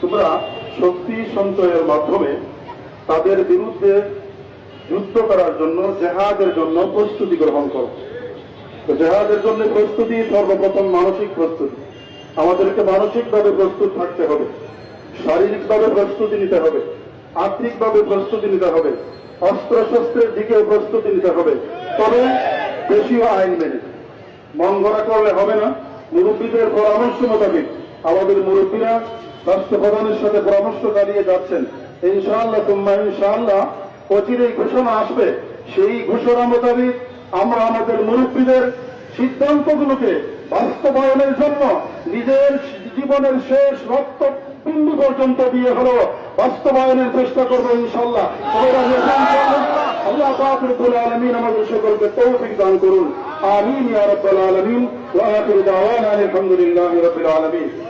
তোমরা শক্তি সঞ্চয়ের মাধ্যমে তাদের বিরুদ্ধে যুদ্ধ করার জন্য জেহাদের জন্য প্রস্তুতি গ্রহণ করো। জেহাদের জন্য প্রস্তুতি সর্বপ্রথম মানসিক প্রস্তুতি। আমাদেরকে মানসিকভাবে প্রস্তুত থাকতে হবে, শারীরিকভাবে প্রস্তুতি নিতে হবে, আর্থিকভাবে প্রস্তুতি নিতে হবে অস্ত্র শস্ত্রের দিকেও প্রস্তুতি নিতে হবে। তবে দেশীয় আইন মেনে। মন গড়া করলে হবে না। মুরব্বীদের পরামর্শ মোতাবেক আমাদের মুরব্বীরা রাষ্ট্র প্রধানের সাথে পরামর্শ চালিয়ে যাচ্ছেন। ইনশাআল্লাহ তোমরা ইনশাআল্লাহ অচিরেই ঘোষণা আসবে। সেই ঘোষণা মোতাবেক আমরা আমাদের মুরব্বীদের সিদ্ধান্তগুলোকে বাস্তবায়নের জন্য নিজের জীবনের শেষ রক্ত বিন্দু পর্যন্ত দিয়ে হলো বাস্তবায়নের চেষ্টা করব ইনশাল্লাহ? আল্লাহ আলামিন আমাদের সকলকে তৌফিক দান করুন। আমিন ইয়া রাব্বাল আলামিন। ওয়া আখিরু দাওয়ানা আলহামদুলিল্লাহি রাব্বিল আলামিন।